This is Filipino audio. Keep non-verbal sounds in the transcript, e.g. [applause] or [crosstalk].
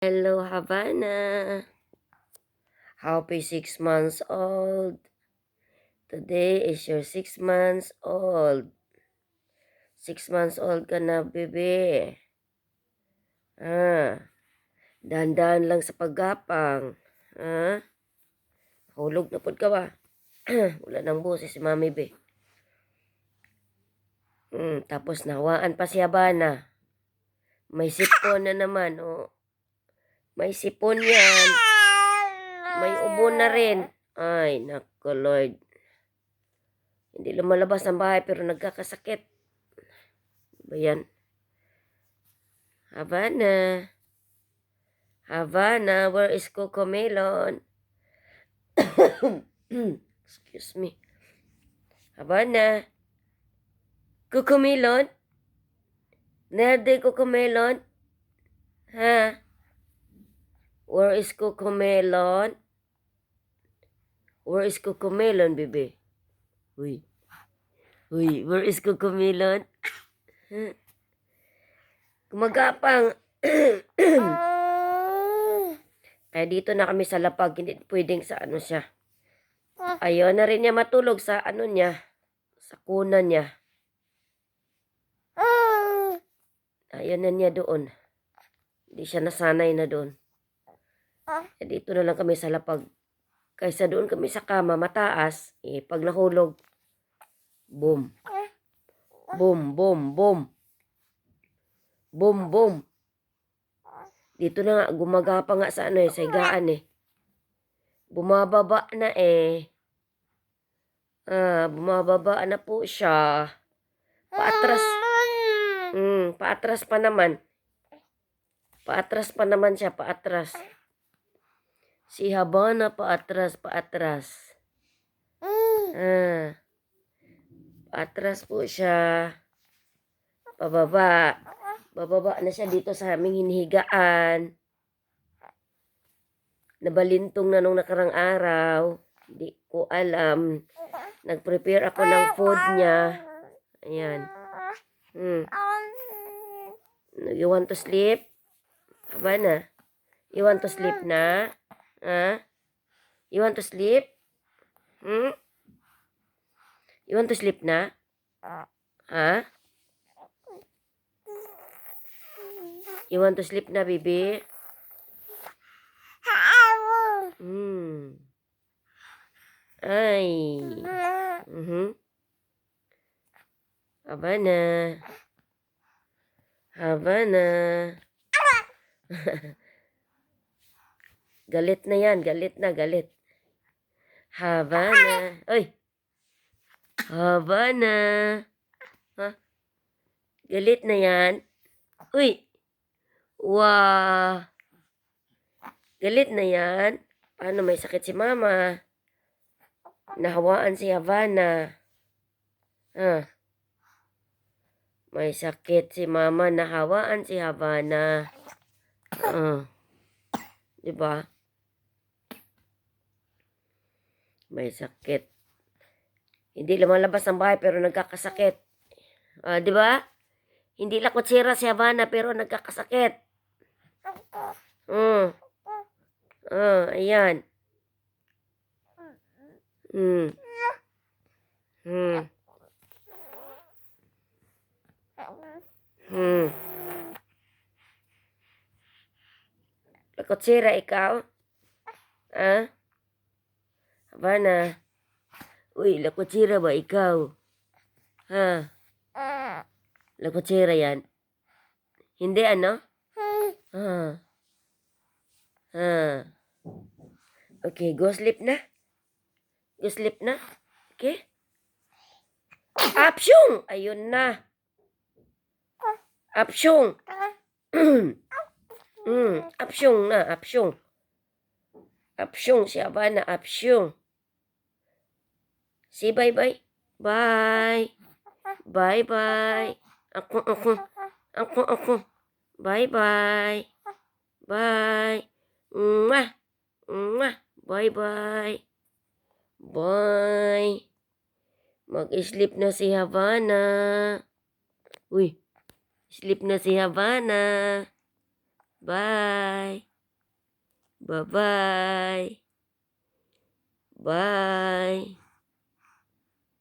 Hello, Havana. Happy six months old. Today is your six months old. Six months old ka na, bebe. Ah, dandan lang sa paggapang. Ah, hulog na pod ka ba? [clears throat] Wala nang boses si Mami Be. Hmm, tapos nawaan pa si Habana. May sipon na naman, oh. May sipon yan. May ubo na rin. Ay, nako Lord. Hindi lumalabas ng bahay pero nagkakasakit. Ano Ba yan? Havana. Havana, where is Coco Melon? [coughs] Excuse me. Havana. Coco Melon? Nerde Coco Melon? Ha? Where is Coco Melon? Where is Coco Melon, baby? Uy. Uy, where is Coco Melon? Huh? Gumagapang. [coughs] Kaya dito na kami sa lapag, hindi pwedeng sa ano siya. Ayaw na rin niya matulog sa ano niya, sa kunan niya. [coughs] Ayaw na niya doon. Hindi siya nasanay na doon. Eh, dito na lang kami sa lapag. Kaysa doon kami sa kama, mataas, eh, pag nahulog, boom. Boom, boom, boom. Boom, boom. Dito na nga, gumagapa nga sa ano eh, sa higaan eh. Bumababa na eh. Ah, bumababa na po siya. Paatras. Hmm, paatras pa naman. Paatras pa naman siya, paatras. Si Habana paatras, paatras. Ah. Paatras po siya. Pababa. Bababa na siya dito sa aming hinihigaan. Nabalintong na nung nakarang araw. Hindi ko alam. Nag-prepare ako ng food niya. Ayan. Hmm. You want to sleep? Habana. You want to sleep na? Ha? You want to sleep? Hmm? You want to sleep na? Ha? You want to sleep na, baby? Hmm. Ay. Mhm. Habana. Habana. [laughs] galit na yan. Galit na, galit. Havana. Oy. Havana. Ha? Galit na yan. Uy. Wow. Galit na yan. Paano may sakit si mama? Nahawaan si Havana. Ha? May sakit si mama. Nahawaan si Havana. Ah. Di ba? May sakit. Hindi lumalabas ng bahay pero nagkakasakit. Ah, di ba? Hindi lakotsira si Havana pero nagkakasakit. Mm. Ah, ayan. Hmm. Hmm. Hmm. Lakotsira ikaw? Ha? Havana. Uy, lakotsira ba ikaw? Ha? Lakotsira yan? Hindi ano? Ha? Ha? Okay, go sleep na. Go sleep na. Okay? Apsyong! Ayun na. Apsyong! [clears throat] mm, apsyong na, apsyong. Apsyong, si Habana, apsyong. Si bye-bye. Bye. Bye-bye. Ako, ako. Ako, ako. Bye-bye. Bye. Mwah. Mwah. Bye-bye. Bye. Mag-sleep na si Havana. Uy. Sleep na si Havana. Bye. Bye-bye. Bye.